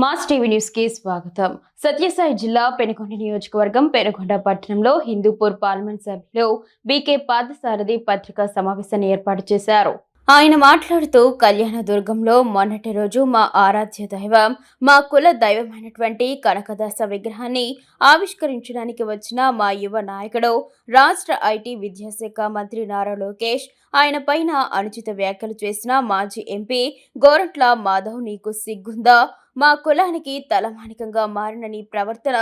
Mass TV న్యూస్కి స్వాగతం. సత్యసాయి జిల్లా పెనుకొండ నియోజకవర్గం పెనుకొండ పట్టణంలో హిందూపూర్ పార్లమెంట్ సభ్యులు బీకే పాదసారథి పత్రికా సమావేశాన్ని ఏర్పాటు చేశారు. ఆయన మాట్లాడుతూ కళ్యాణదుర్గంలో మొన్నటి రోజు మా ఆరాధ్య దైవం మా కుల దైవమైనటువంటి కనకదాస విగ్రహాన్ని ఆవిష్కరించడానికి వచ్చిన మా యువ నాయకుడు రాష్ట్ర ఐటీ విద్యాశాఖ మంత్రి నారా లోకేష్ ఆయన పైన అనుచిత వ్యాఖ్యలు చేసిన మాజీ ఎంపీ గోరంట్ల మాధవ్ నీకు సిగ్గుందా? మా కులానికి తలమానికంగా మారిన నీ ప్రవర్తన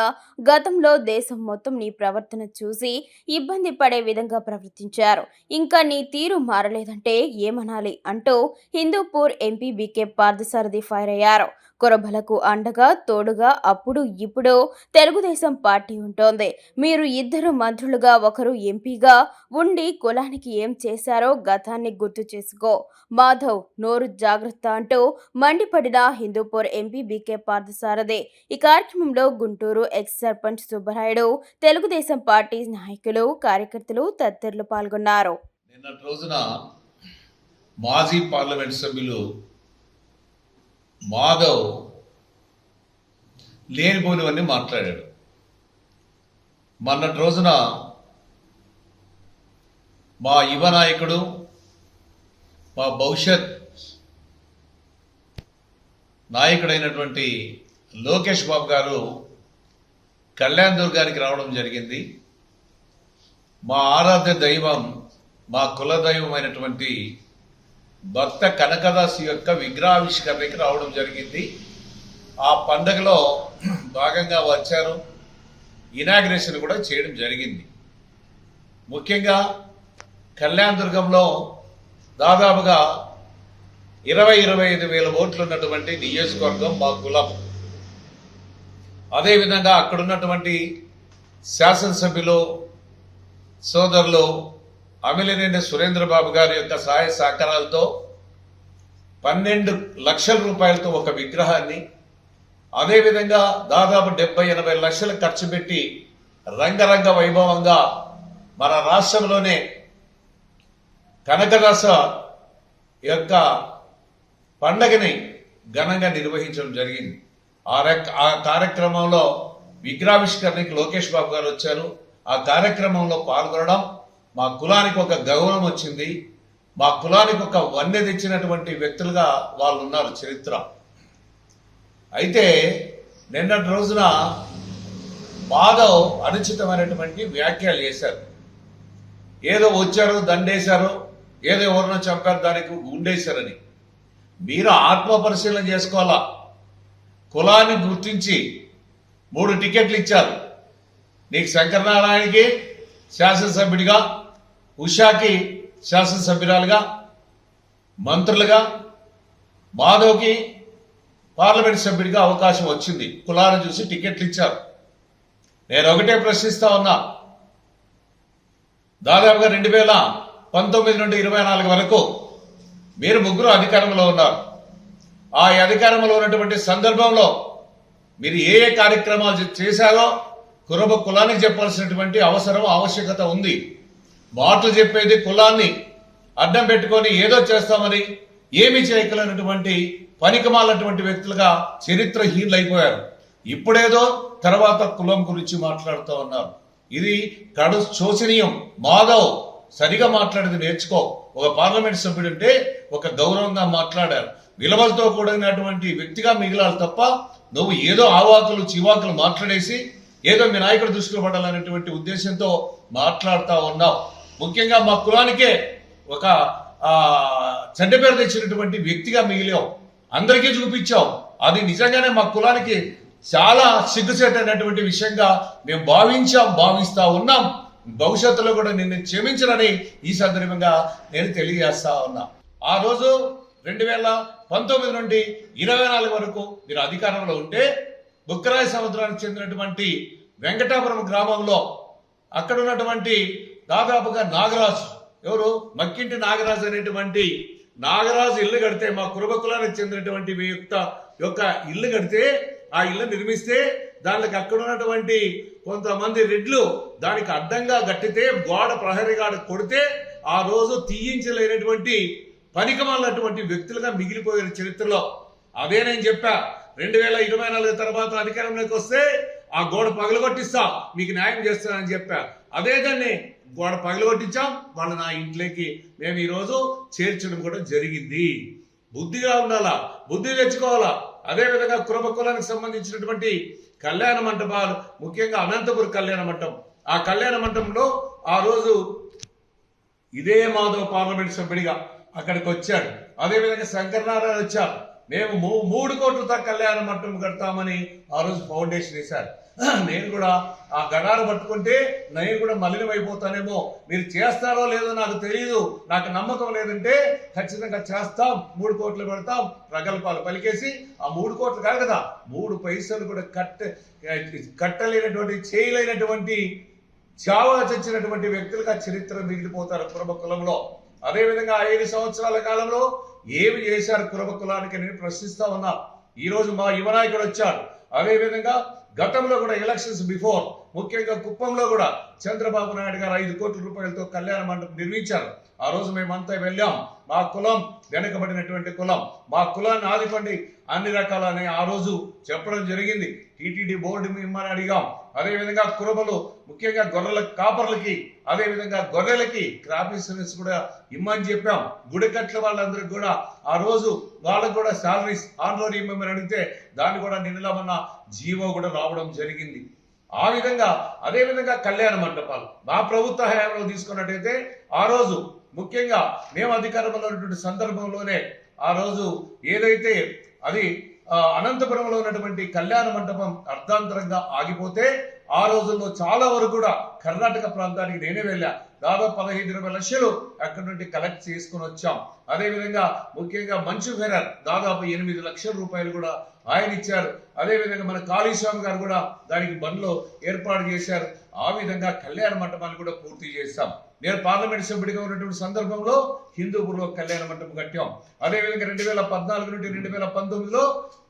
గతంలో దేశం మొత్తం నీ ప్రవర్తన చూసి ఇబ్బంది పడే విధంగా ప్రవర్తించారు. ఇంకా నీ తీరు మారలేదంటే ఏమనాలి అంటూ Hindupur MP BK Parthasarathy fire అయ్యారు. కురబలకు అండగా తోడుగా అప్పుడు ఇప్పుడు తెలుగుదేశం పార్టీ ఉంటోంది. మీరు ఇద్దరు మంత్రులుగా ఒకరు ఎంపీగా ఉండి కులానికి ఏం చేశారో గతాన్ని గుర్తు చేసుకో. మాధవ్ నోరు జాగ్రత్త అంటూ మండిపడిన హిందూపూర్ ఎంపీ బీకే పార్థసారథి. ఈ కార్యక్రమంలో గుంటూరు ఎక్స్ సర్పంచ్ సుబ్బరాయుడు తెలుగుదేశం పార్టీ నాయకులు కార్యకర్తలు తదితరులు పాల్గొన్నారు. నిన్నటి రోజున మాజీ పార్లమెంట్ సభ్యులు మాధవ్ లేనిపోనివన్నీ మాట్లాడాడు. మొన్నటి రోజున మా యువ నాయకుడు మా భవిష్యత్ నాయకుడైనటువంటి లోకేష్ బాబు గారు కళ్యాణ్ దుర్గానికి రావడం జరిగింది. మా ఆరాధ్య దైవం మా కుల అయినటువంటి భక్త కనకదాసు యొక్క విగ్రహావిష్కరణకి రావడం జరిగింది. ఆ పండగలో భాగంగా వచ్చారు. ఇనాగ్రేషన్ కూడా చేయడం జరిగింది. ముఖ్యంగా కళ్యాణదుర్గంలో దాదాపుగా ఇరవై ఇరవై ఐదు వేల ఓట్లు ఉన్నటువంటి నియోజకవర్గం మా కులం. అదేవిధంగా అక్కడున్నటువంటి శాసనసభ్యులు సోదరులు అమిలినేని సురేంద్రబాబు గారి యొక్క సహాయ సహకారాలతో పన్నెండు లక్షల రూపాయలతో ఒక విగ్రహాన్ని అదేవిధంగా దాదాపు డెబ్బై ఎనభై లక్షలు ఖర్చు పెట్టి రంగరంగ వైభవంగా మన రాష్ట్రంలోనే కనకదాస యొక్క పండగని ఘనంగా నిర్వహించడం జరిగింది. ఆ రక్- ఆ కార్యక్రమంలో విగ్రహావిష్కరణకి లోకేష్ బాబు గారు వచ్చారు. ఆ కార్యక్రమంలో పాల్గొనడం మా కులానికి ఒక గౌరవం వచ్చింది. మా కులానికి ఒక వన్నె తెచ్చినటువంటి వ్యక్తులుగా వాళ్ళు ఉన్నారు చరిత్ర. అయితే నిన్నటి రోజున మాధవ్ అనుచితమైనటువంటి వ్యాఖ్యలు చేశారు. ఏదో వచ్చారు దండేశారు ఏదో ఎవరినో చంపారు దానికి ఉండేశారని మీరు ఆత్మ పరిశీలన చేసుకోవాలా? కులాన్ని గుర్తించి మూడు టికెట్లు ఇచ్చారు. నీకు శంకరనారాయణకి శాసనసభ్యుడిగా ఉషాకి శాసనసభ్యురాలుగా మంత్రులుగా మాధవ్కి పార్లమెంట్ సభ్యుడిగా అవకాశం వచ్చింది. కులాలను చూసి టికెట్లు ఇచ్చారు. నేను ఒకటే ప్రశ్నిస్తా ఉన్నా. దాదాపుగా రెండు వేల పంతొమ్మిది నుండి ఇరవై నాలుగు వరకు మీరు ముగ్గురు అధికారంలో ఉన్నారు. ఆ అధికారంలో ఉన్నటువంటి సందర్భంలో మీరు ఏ ఏ కార్యక్రమాలు చేశారో కురబ కులానికి చెప్పాల్సినటువంటి అవసరం ఆవశ్యకత ఉంది. మాటలు చెప్పేది కులాన్ని అడ్డం పెట్టుకొని ఏదో చేస్తామని ఏమి చేయగలనటువంటి పనికిమాలటువంటి వ్యక్తులుగా చరిత్రహీనులు అయిపోయారు ఇప్పుడేదో తర్వాత కులం గురించి మాట్లాడుతూ ఉన్నారు. ఇది కడు శోచనీయం. మాధవ్ సరిగా మాట్లాడేది నేర్చుకో. ఒక పార్లమెంట్ సభ్యుడు అంటే ఒక గౌరవంగా మాట్లాడారు. విలువలతో కూడినటువంటి వ్యక్తిగా మిగిలాలి తప్ప నువ్వు ఏదో ఆవాకులు చివాకులు మాట్లాడేసి ఏదో మీ నాయకుడు దృష్టిలో పడాలనేటువంటి ఉద్దేశంతో మాట్లాడుతూ ఉన్నావు. ముఖ్యంగా మా కులానికే ఒక చెడ్డ పేరు తెచ్చినటువంటి వ్యక్తిగా మిగిలావు అందరికీ చూపించావు అది నిజంగానే మా కులానికి చాలా సిగ్గుచేటైనటువంటి విషయంగా మేము భావించాం భావిస్తా ఉన్నాం. భవిష్యత్తులో కూడా నిన్ను క్షమించనని ఈ సందర్భంగా నేను తెలియజేస్తా ఉన్నా. ఆ రోజు రెండు వేల పంతొమ్మిది నుండి ఇరవై నాలుగు వరకు మీరు అధికారంలో ఉంటే బుక్కరాయ సముద్రానికి చెందినటువంటి వెంకటాపురం గ్రామంలో అక్కడ ఉన్నటువంటి దాదాపుగా నాగరాజు. ఎవరు? మక్కింటి నాగరాజు అనేటువంటి నాగరాజు ఇల్లు కడితే మా కురుబ కులానికి చెందినటువంటి మీ యొక్క యొక్క ఇల్లు కడితే ఆ ఇల్లు నిర్మిస్తే దానికి అక్కడ ఉన్నటువంటి కొంతమంది రెడ్లు దానికి అడ్డంగా గట్టితే గోడ ప్రహరిగాడు కొడితే ఆ రోజు తీయించలేనటువంటి పనికిమాలినటువంటి వ్యక్తులుగా మిగిలిపోయిన చరిత్రలో. అదే నేను చెప్పా రెండు వేల ఇరవై నాలుగు తర్వాత అధికారంలోకి వస్తే ఆ గోడ పగలగొట్టిస్తా మీకు న్యాయం చేస్తానని చెప్పా. అదే దాన్ని గోడ పగలగొట్టించాం వాళ్ళు నా ఇంట్లోకి. మేము ఈరోజు చేర్చడం కూడా జరిగింది. బుద్ధిగా ఉండాలా? బుద్ధి తెచ్చుకోవాలా? అదేవిధంగా విధంగా సంబంధించినటువంటి కళ్యాణ మంటపాలు ముఖ్యంగా అనంతపురం కళ్యాణ మంటపం. ఆ కళ్యాణ మంటపంలో ఆ రోజు ఇదే మాధవ్ పార్లమెంట్ సభ్యుడిగా అక్కడికి వచ్చాడు. అదేవిధంగా శంకరనారాయణ వచ్చారు. మేము మూ- మూడు కోట్లతో కళ్యాణ మంటపం కడతామని ఆ రోజు ఫౌండేషన్ వేశారు. నేను కూడా ఆ గడారు పట్టుకుంటే నేను కూడా మలినం అయిపోతానేమో. మీరు చేస్తారో లేదో నాకు తెలియదు నాకు నమ్మకం లేదంటే ఖచ్చితంగా చేస్తాం. మూడు కోట్లు పెడతాం. ప్రగల్భాలు పలికేసి ఆ మూడు కోట్లు కాదు కదా మూడు పైసలు కూడా కట్ట కట్టలేనటువంటి చేయలేనటువంటి చావా చచ్చినటువంటి వ్యక్తులుగా చరిత్ర మిగిలిపోతారు కురబ కులంలో. అదేవిధంగా ఐదు సంవత్సరాల కాలంలో ఏమి చేశారు కురబ కులానికి నేను ప్రశ్నిస్తా ఉన్నా. ఈరోజు మా యువ నాయకుడు వచ్చాడు. అదేవిధంగా గతంలో కూడా ఎలక్షన్స్ బిఫోర్ ముఖ్యంగా కుప్పంలో కూడా చంద్రబాబు నాయుడు గారు ఐదు కోట్ల రూపాయలతో కళ్యాణ మండపం నిర్మించారు. ఆ రోజు మేమంతా వెళ్ళాం. మా కులం వెనుకబడినటువంటి కులం. మా కులాన్ని ఆదుకోండి. అన్ని రకాలని ఆ రోజు చెప్పడం జరిగింది. టీటీడీ బోర్డు మిమ్మల్ని అడిగాం. అదేవిధంగా కురబలు ముఖ్యంగా గొర్రెల కాపర్లకి అదేవిధంగా గొర్రెలకి క్రాప్ ఇన్సూరెన్స్ కూడా ఇమ్మని చెప్పాం. గుడికట్ల వాళ్ళందరికీ కూడా ఆ రోజు వాళ్ళకు కూడా శాలరీస్ ఆన్లోన్ ఇమ్మని అడిగితే దాన్ని కూడా నిన్నలమన్న జీవో కూడా రావడం జరిగింది. ఆ విధంగా అదే విధంగా కళ్యాణ మండపాలు. మా ప్రభుత్వ హయాంలో తీసుకున్నట్టయితే ఆ రోజు ముఖ్యంగా మేము అధికారంలో ఉన్నటువంటి సందర్భంలోనే ఆ రోజు ఏదైతే అది అనంతపురంలో ఉన్నటువంటి కళ్యాణ మండపం అర్ధాంతరంగా ఆగిపోతే ఆ రోజుల్లో చాలా వరకు కూడా కర్ణాటక ప్రాంతానికి నేనే వెళ్ళా. దాదాపు పదహైదు ఇరవై లక్షలు అక్కడి నుండి కలెక్ట్ చేసుకుని వచ్చాం. అదేవిధంగా ముఖ్యంగా మంచు ఫెరర్ దాదాపు ఎనిమిది లక్షల రూపాయలు కూడా ఆయన ఇచ్చారు. అదేవిధంగా మన కాళీస్వామి గారు కూడా దానికి బండ్లో ఏర్పాటు చేశారు. ఆ విధంగా కళ్యాణ మండపాన్ని కూడా పూర్తి చేశాం. నేను పార్లమెంట్ సభ్యుడిగా ఉన్నటువంటి సందర్భంలో హిందూపూర్లో కళ్యాణ మండపం కట్టాం. అదేవిధంగా రెండు వేల పద్నాలుగు నుండి రెండు వేల పంతొమ్మిదిలో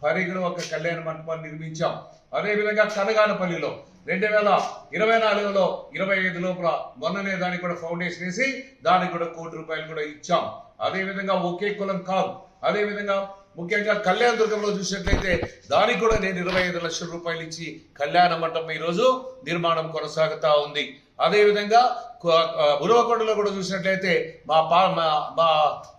పరిగిలో ఒక కళ్యాణ మండపాన్ని నిర్మించాం. అదేవిధంగా కనగానపల్లిలో రెండు వేల ఇరవై నాలుగులో ఇరవై ఐదు లోపల మొన్ననే దానికి కూడా ఫౌండేషన్ వేసి దానికి కూడా కోటి రూపాయలు కూడా ఇచ్చాం. అదేవిధంగా ఒకే కులం కాదు. అదేవిధంగా ముఖ్యంగా కళ్యాణ దుర్గంలో చూసినట్లయితే దానికి కూడా నేను ఇరవై ఐదు లక్షల రూపాయలు ఇచ్చి కళ్యాణ మంటపం ఈ రోజు నిర్మాణం కొనసాగుతా ఉంది. అదేవిధంగా ఉరవకొండలో కూడా చూసినట్లయితే మా పా మా- మా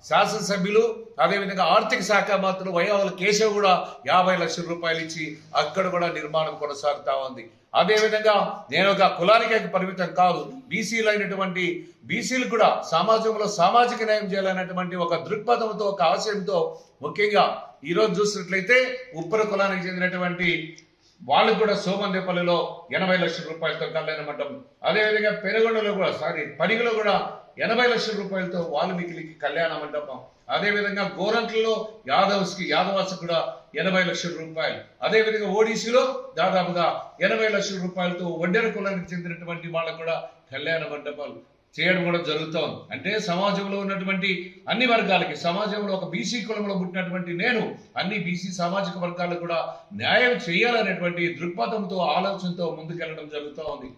శాసనసభ్యులు అదేవిధంగా ఆర్థిక శాఖ మంత్రులు వైఆవుల కేశవ్ కూడా యాభై లక్షల రూపాయలు ఇచ్చి అక్కడ కూడా నిర్మాణం కొనసాగుతా ఉంది. అదేవిధంగా నేను ఒక కులానికి పరిమితం కాదు బీసీలు అయినటువంటి బీసీలు కూడా సమాజంలో సామాజిక న్యాయం చేయాలనేటువంటి ఒక దృక్పథంతో ఒక ఆశయంతో ముఖ్యంగా ఈరోజు చూసినట్లయితే ఉప్పర కులానికి చెందినటువంటి వాళ్ళకు కూడా సోమందేపల్లిలో ఎనభై లక్షల రూపాయలతో కళ్యాణ మండపం. అదేవిధంగా పెనుగొండలో కూడా సారీ పనిగలో కూడా ఎనభై లక్షల రూపాయలతో వాల్మీకి కళ్యాణ మండపం. అదేవిధంగా గోరంట్లలో యాదవ్స్కి యాదవాస్ కూడా ఎనభై లక్షల రూపాయలు. అదేవిధంగా ఓడిసీలో దాదాపుగా ఎనభై లక్షల రూపాయలతో వడ్డెర కులానికి చెందినటువంటి వాళ్ళకు కూడా కళ్యాణ మండపాలు. చేయడం కూడా జరుగుతోంది అంటే సమాజంలో ఉన్నటువంటి అన్ని వర్గాలకి సమాజంలో ఒక బీసీ కులంలో పుట్టినటువంటి నేను అన్ని బీసీ సామాజిక వర్గాలకు కూడా న్యాయం చేయాలనేటువంటి దృక్పథంతో ఆలోచనతో ముందుకెళ్ళడం జరుగుతూ ఉంది.